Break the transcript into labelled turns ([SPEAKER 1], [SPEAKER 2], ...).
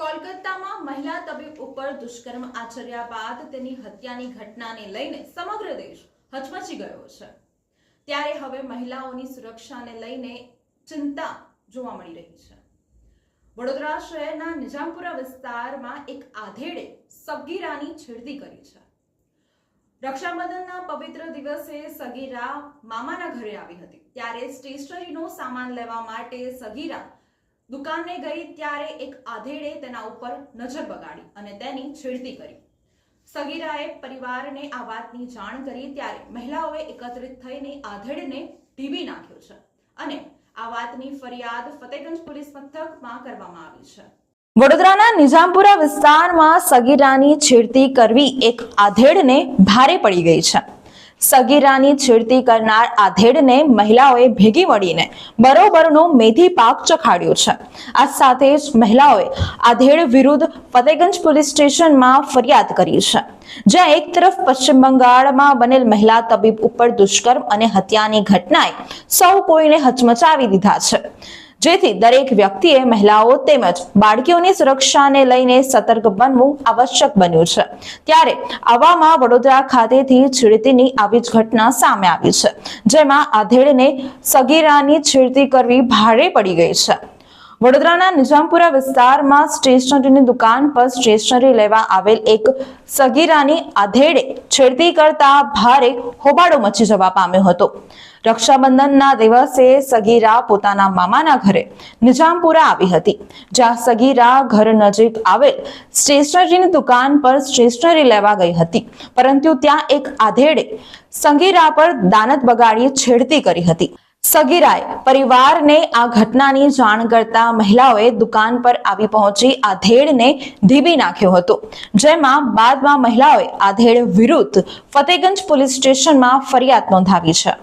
[SPEAKER 1] કોલકાતામાં મહિલા તબીબ ઉપર દુષ્કર્મ આચર્યા બાદ તેની હત્યાની ઘટનાને લઈને સમગ્ર દેશ હચમચી ગયો છે. ત્યારે હવે મહિલાઓની સુરક્ષાને લઈને ચિંતા જોવા મળી રહી છે. વડોદરા શહેરના નિજામપુરા વિસ્તારમાં એક આધેડે સગીરાની છેડતી કરી છે. રક્ષાબંધનના પવિત્ર દિવસે સગીરા મામાના ઘરે આવી હતી. ત્યારે સ્ટેશનરીનો સામાન લેવા માટે સગીરા દુકાને ગઈ ત્યારે એક આધેડે તેના ઉપર નજર બગાડી અને તેની છેડતી કરી. સગીરાએ પરિવારને આ વાતની જાણ કરી ત્યારે મહિલાઓએ એકત્રિત થઈને આધેડને ઢીબી નાખ્યો છે અને આ વાતની ફરિયાદ ફતેગંજ પોલીસ મથકમાં કરવામાં આવી છે. વડોદરાના નિઝામપુરા વિસ્તારમાં સગીરાની છેડતી કરવી એક આધેડને ભારે પડી ગઈ છે. સગીરાની છેડતી કરનાર આધેડને મહિલાઓએ ભેગી મળીને બરોબરનો મેથી પાક ચખાડ્યો છે. આ સાથે જ મહિલાઓએ આધેડ વિરુદ્ધ ફતેગંજ પોલીસ સ્ટેશનમાં ફરિયાદ કરી છે. જ્યાં એક તરફ પશ્ચિમ બંગાળમાં બનેલ મહિલા તબીબ ઉપર દુષ્કર્મ અને હત્યાની ઘટનાએ સૌ કોઈને હચમચાવી દીધા છે. જેથી દરેક વ્યક્તિએ મહિલાઓ તેમજ બાળકીઓની સુરક્ષાને લઈને સતર્ક બનવું આવશ્યક બન્યું છે. ત્યારે આવામાં વડોદરા ખાતેથી છેડતીની આવી જ ઘટના સામે આવી છે, જેમાં આધેડને સગીરાની છેડતી કરવી ભારે પડી ગઈ છે. વડોદરાના નિજામપુરા વિસ્તારમાં સ્ટેશનરીની દુકાન પર સ્ટેશનરી લેવા આવેલ એક સગીરાની આધેડે છેડતી કરતા ભારે હોબાળો મચી જવા પામ્યો હતો. રક્ષાબંધનના દિવસે સગીરા પોતાના મામાના ઘરે નિજામપુરા આવી હતી. જ્યાં સગીરા ઘર નજીક આવેલ સ્ટેશનરીની દુકાન પર સ્ટેશનરી લેવા ગઈ હતી. પરંતુ ત્યાં એક આધેડે સગીરા પર દાનત બગાડી છેડતી કરી હતી. સગીરાએ પરિવારને આ ઘટનાની જાણ કરતા મહિલાઓએ દુકાન પર આવી પહોંચી આધેડને ધીબી નાખ્યો હતો. જેમાં બાદમાં મહિલાઓએ આધેડ વિરુદ્ધ ફતેગંજ પોલીસ સ્ટેશનમાં ફરિયાદ નોંધાવી છે.